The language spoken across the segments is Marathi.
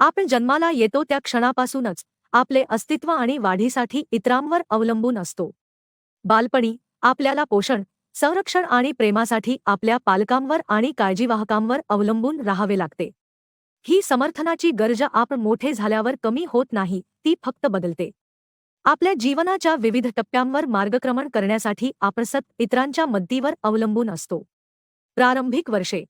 आपण जन्माला येतो त्या क्षणापासूनच आपले अस्तित्व आणि वाढीसाठी इतरांवर अवलंबून असतो. बालपणी आपल्याला पोषण संरक्षण आणि प्रेमासाठी आपल्या पालकांवर आणि काळजीवाहकांवर अवलंबून राहावे लागते. ही समर्थनाची गरज आपण मोठे झाल्यावर कमी होत नाही ती फक्त बदलते. आपल्या जीवनाच्या विविध टप्प्यांवर मार्गक्रमण करण्यासाठी आपण सत इतरांच्या मदतीवर अवलंबून असतो. प्रारंभिक वर्षे.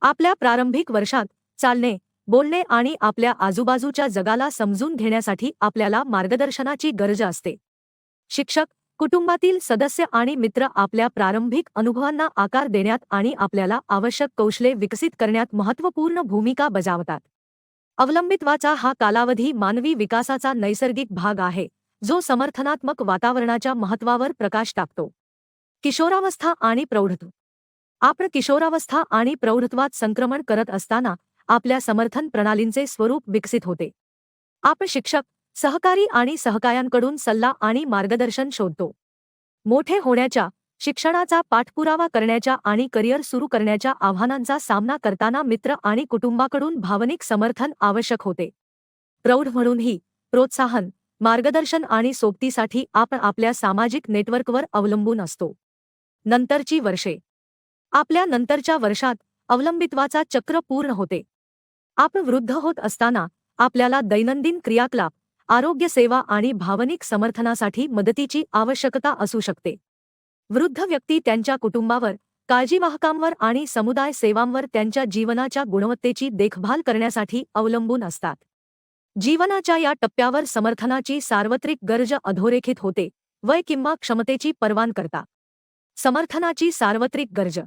आपल्या प्रारंभिक वर्षात चालणे बोलणे आणि आपल्या आजूबाजूच्या जगाला समजून घेण्यासाठी आपल्याला मार्गदर्शनाची गरज असते. शिक्षक कुटुंबातील सदस्य आणि मित्र आपल्या प्रारंभिक अनुभवांना आकार देण्यात आणि आपल्याला आवश्यक कौशले विकसित करण्यात महत्त्वपूर्ण भूमिका बजावतात. अवलंबित्वाचा हा कालावधी मानवी विकासाचा नैसर्गिक भाग आहे जो समर्थनात्मक वातावरणाच्या महत्त्वावर प्रकाश टाकतो. किशोरावस्था आणि प्रौढत्व. आपण किशोरावस्था आणि प्रौढत्वात संक्रमण करत असताना आपल्या समर्थन प्रणालींचे स्वरूप विकसित होते. आपण शिक्षक सहकारी आणि सहकायांकडून सल्ला आणि मार्गदर्शन शोधतो. मोठे होण्याच्या शिक्षणाचा पाठपुरावा करण्याच्या आणि करिअर सुरू करण्याच्या आव्हानांचा सामना करताना मित्र आणि कुटुंबाकडून भावनिक समर्थन आवश्यक होते. प्रौढ म्हणूनही प्रोत्साहन मार्गदर्शन आणि सोबतीसाठी आपण आपल्या सामाजिक नेटवर्कवर अवलंबून असतो. नंतरची वर्षे. आपल्या नंतरच्या वर्षात अवलंबित्वाचा चक्र पूर्ण होते. आपण वृद्ध होत असताना आपल्याला दैनंदिन क्रियाकलाप आरोग्य सेवा आणि भावनिक समर्थनासाठी मदतीची आवश्यकता असू शकते. वृद्ध व्यक्ती त्यांच्या कुटुंबावर काळजीवाहकांवर आणि समुदाय सेवांवर त्यांच्या जीवनाच्या गुणवत्तेची देखभाल करण्यासाठी अवलंबून असतात. जीवनाच्या या टप्प्यावर समर्थनाची सार्वत्रिक गरज अधोरेखित होते वय किंवा क्षमतेची परवान करता. समर्थनाची सार्वत्रिक गरज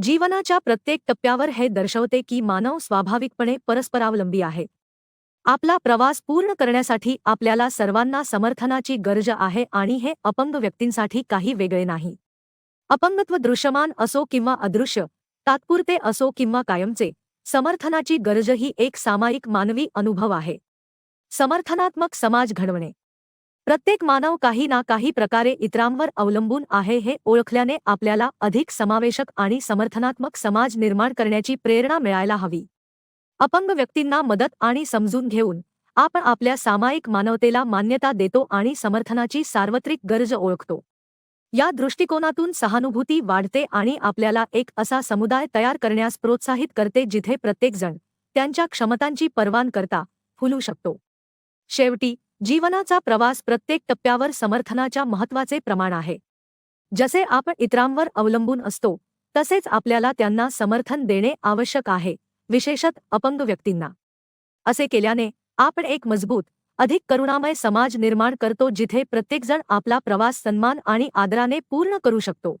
जीवनाच्या प्रत्येक टप्प्यावर हे दर्शवते की मानव स्वाभाविकपणे परस्परावलंबी आहे. आपला प्रवास पूर्ण करण्यासाठी आपल्याला सर्वांना समर्थनाची गरज आहे आणि हे अपंग व्यक्तींसाठी काही वेगळे नाही. अपंगत्व दृश्यमान असो किंवा अदृश्य तात्पुरते असो किंवा कायमचे समर्थनाची गरज ही एक सामायिक मानवी अनुभव आहे. समर्थनात्मक समाज घडवणे. प्रत्येक मानव काही ना काही प्रकारे इतरांवर अवलंबून आहे हे ओळखल्याने आपल्याला अधिक समावेशक आणि समर्थनात्मक समाज निर्माण करण्याची प्रेरणा मिळायला हवी. अपंग व्यक्तींना मदत आणि समजून घेऊन आपण आपल्या सामायिक मानवतेला मान्यता देतो आणि समर्थनाची सार्वत्रिक गरज ओळखतो. या दृष्टिकोनातून सहानुभूती वाढते आणि आपल्याला एक असा समुदाय तयार करण्यास प्रोत्साहित करते जिथे प्रत्येकजण त्यांच्या क्षमतांची परवान करता फुलू शकतो. शेवटी जीवनाचा प्रवास प्रत्येक टप्प्यावर समर्थनाच्या महत्त्वाचे प्रमाण आहे. जसे आपण इतरांवर अवलंबून असतो तसेच आपल्याला त्यांना समर्थन देणे आवश्यक आहे विशेषत अपंग व्यक्तींना. असे केल्याने आपण एक मजबूत अधिक करुणामय समाज निर्माण करतो जिथे प्रत्येकजण आपला प्रवास सन्मान आणि आदराने पूर्ण करू शकतो.